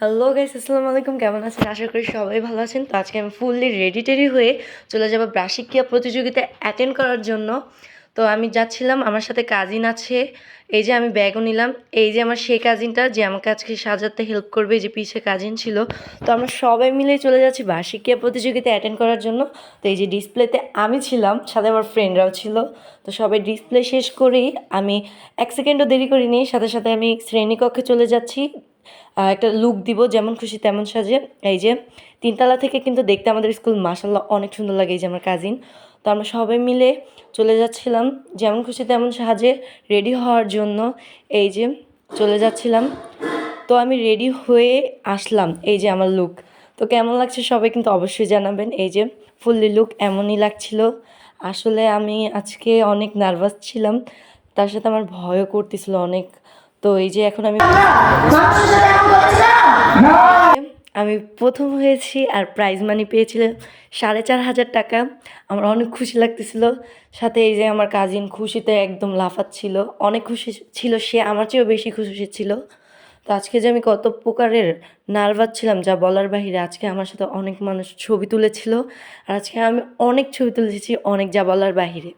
Hello guys আসসালামু আলাইকুম। কেমন আছেন? আশা করি সবাই ভালো আছেন। তো আজকে আমি ফুললি রেডি টেডি হয়ে চলে যাব ব্রাশিকিয়া প্রতিযোগিতা অ্যাটেন্ড করার জন্য। তো আমি যাচ্ছিলাম, আমার সাথে কাজিন আছে। এই যে আমি ব্যাগও নিলাম। এই যে আমার সেই কাজিনটা যে আমাকে আজকে সাজাতে হেল্প করবে যে পিছে কাজিন ছিল। তো আমরা সবাই মিলে চলে যাচ্ছি বার্ষিকীয়া প্রতিযোগিতা অ্যাটেন্ড করার জন্য। তো এই যে ডিসপ্লেতে আমি ছিলাম, সাথে আমার ফ্রেন্ডরাও ছিল। তো সবাই ডিসপ্লে শেষ করেই আমি এক সেকেন্ডও দেরি করিনি। সাথে সাথে আমি শ্রেণীকক্ষে চলে যাচ্ছি। একটা লুক দিব, যেমন খুশি তেমন সাজে। এই যে, তিনতলা থেকে কিন্তু দেখতে আমাদের স্কুল মাসাল্লাহ অনেক সুন্দর লাগে এই যে আমার কাজিন তো আমরা সবাই মিলে চলে যাচ্ছিলাম, যেমন খুশি তেমন সাজে রেডি হওয়ার জন্য এই যে চলে যাচ্ছিলাম। তো আমি রেডি হয়ে আসলাম এই যে আমার লুক তো কেমন লাগছে সবাই কিন্তু অবশ্যই জানাবেন। এই যে, ফুললি লুক এমনই লাগছিল। আসলে আমি আজকে অনেক নার্ভাস ছিলাম, তার সাথে আমার ভয়ও করতেছিল অনেক। তো এই যে এখন আমি আমি প্রথম হয়েছি আর প্রাইজ মানি পেয়েছিলাম সাড়ে চার হাজার টাকা। আমার অনেক খুশি লাগতেছিল। সাথে এই যে আমার কাজিন খুশিতে একদম লাফাচ্ছিল। অনেক খুশি ছিল সে আমার চেয়েও বেশি খুশি ছিল। তো আজকে যে আমি কত প্রকারের নার্ভাস ছিলাম যা বলার বাহিরে, আজকে আমার সাথে অনেক মানুষ ছবি তুলেছিল। আর আজকে আমি অনেক ছবি তুলেছি, অনেক যা বলার বাহিরে।